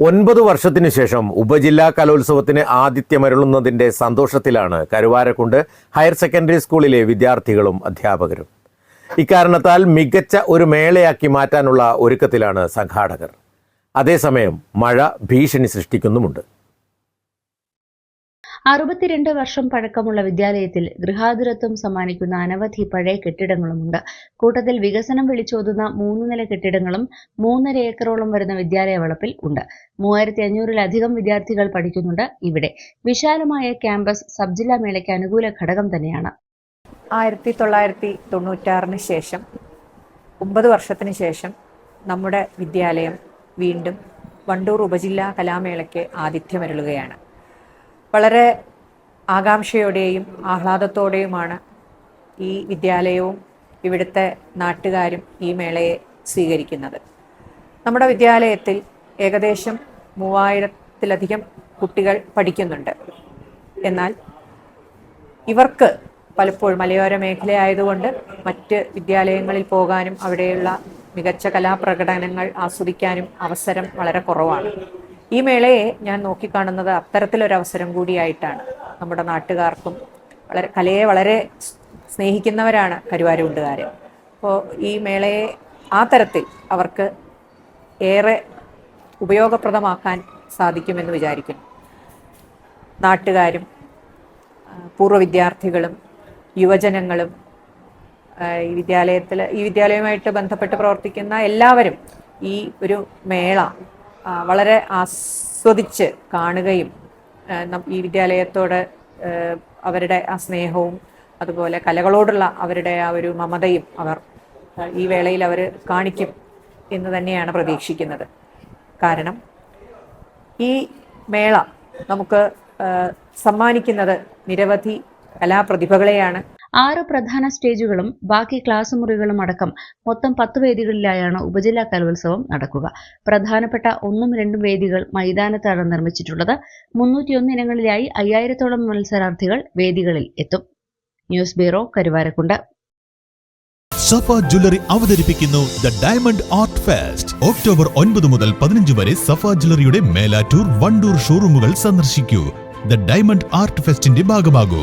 ഒൻപത് വർഷത്തിനു ശേഷം ഉപജില്ലാ കലോത്സവത്തിന് ആതിഥ്യമരുളുന്നതിന്റെ സന്തോഷത്തിലാണ് കരുവാരക്കുണ്ട് ഹയർ സെക്കൻഡറി സ്കൂളിലെ വിദ്യാർത്ഥികളും അധ്യാപകരും. ഇക്കാരണത്താൽ മികച്ച ഒരു മേളയാക്കി മാറ്റാനുള്ള ഒരുക്കത്തിലാണ് സംഘാടകർ. അതേസമയം മഴ ഭീഷണി സൃഷ്ടിക്കുന്നുമുണ്ട്. അറുപത്തിരണ്ട് വർഷം പഴക്കമുള്ള വിദ്യാലയത്തിൽ ഗൃഹാതുരത്വം സമ്മാനിക്കുന്ന അനവധി പഴയ കെട്ടിടങ്ങളുമുണ്ട്. കൂട്ടത്തിൽ വികസനം വിളിച്ചോതുന്ന മൂന്ന് നില കെട്ടിടങ്ങളും മൂന്നര ഏക്കറോളം വരുന്ന വിദ്യാലയ വളപ്പിൽ ഉണ്ട്. മൂവായിരത്തി അഞ്ഞൂറിലധികം വിദ്യാർത്ഥികൾ പഠിക്കുന്നുണ്ട് ഇവിടെ. വിശാലമായ ക്യാമ്പസ് സബ് ജില്ലാ മേളയ്ക്ക് അനുകൂല ഘടകം തന്നെയാണ്. ആയിരത്തി തൊള്ളായിരത്തി തൊണ്ണൂറ്റാറിന് ശേഷം ഒമ്പത് വർഷത്തിന് ശേഷം നമ്മുടെ വിദ്യാലയം വീണ്ടും വണ്ടൂർ ഉപജില്ലാ കലാമേളയ്ക്ക് ആതിഥ്യമരുളുകയാണ്. വളരെ ആകാംക്ഷയോടെയും ആഹ്ലാദത്തോടെയുമാണ് ഈ വിദ്യാലയവും ഇവിടുത്തെ നാട്ടുകാരും ഈ മേളയെ സ്വീകരിക്കുന്നത്. നമ്മുടെ വിദ്യാലയത്തിൽ ഏകദേശം മൂവായിരത്തിലധികം കുട്ടികൾ പഠിക്കുന്നുണ്ട്. എന്നാൽ ഇവർക്ക് പലപ്പോഴും മലയോര മേഖലയായതുകൊണ്ട് മറ്റ് വിദ്യാലയങ്ങളിൽ പോകാനും അവിടെയുള്ള മികച്ച കലാപ്രകടനങ്ങൾ ആസ്വദിക്കാനും അവസരം വളരെ കുറവാണ്. ഈ മേളയെ ഞാൻ നോക്കിക്കാണുന്നത് അത്തരത്തിലൊരവസരം കൂടിയായിട്ടാണ്. നമ്മുടെ നാട്ടുകാർക്കും വളരെ കലയെ വളരെ സ്നേഹിക്കുന്നവരാണ് കരുവാരുണ്ടുകാർ അപ്പോൾ ഈ മേളയെ ആ തരത്തിൽ അവർക്ക് ഏറെ ഉപയോഗപ്രദമാക്കാൻ സാധിക്കുമെന്ന് വിചാരിക്കുന്നു. നാട്ടുകാരും പൂർവ വിദ്യാർത്ഥികളും യുവജനങ്ങളും ഈ വിദ്യാലയത്തിൽ ഈ വിദ്യാലയവുമായിട്ട് ബന്ധപ്പെട്ട് പ്രവർത്തിക്കുന്ന എല്ലാവരും ഈ ഒരു മേള വളരെ ആസ്വദിച്ച് കാണുകയും ഈ വിദ്യാലയത്തോട് അവരുടെ ആ സ്നേഹവും അതുപോലെ കലകളോടുള്ള അവരുടെ ആ ഒരു മമതയും അവർ ഈ വേളയിൽ അവർ കാണിക്കും എന്ന് തന്നെയാണ് പ്രതീക്ഷിക്കുന്നത്. കാരണം ഈ മേള നമുക്ക് സമ്മാനിക്കുന്നത് നിരവധി കലാപ്രതിഭകളെയാണ് ആറ് പ്രധാന സ്റ്റേജുകളും ബാക്കി ക്ലാസ് മുറികളും അടക്കം മൊത്തം പത്ത് വേദികളിലായാണ് ഉപജില്ലാ കലോത്സവം നടക്കുക. പ്രധാനപ്പെട്ട ഒന്നും രണ്ടും വേദികൾ മൈതാനത്താണ് നിർമ്മിച്ചിട്ടുള്ളത്. മുന്നൂറ്റിയൊന്ന് ഇനങ്ങളിലായി അയ്യായിരത്തോളം മത്സരാർത്ഥികൾ വേദികളിൽ എത്തും. News bureau Karuvarakundu. Safa jewellery അവതരിപ്പിക്കുന്നു the diamond art fest. October ഒൻപത് മുതൽ പതിനഞ്ച് വരെ സഫ ജ്വല്ലറിയുടെ മേലാറ്റൂർ വണ്ടൂർ ഷോറൂമുകൾ സന്ദർശിക്കൂ. ദ ഡയമണ്ട് ആർട്ട് ഫെസ്റ്റിന്റെ ഭാഗമാകൂ.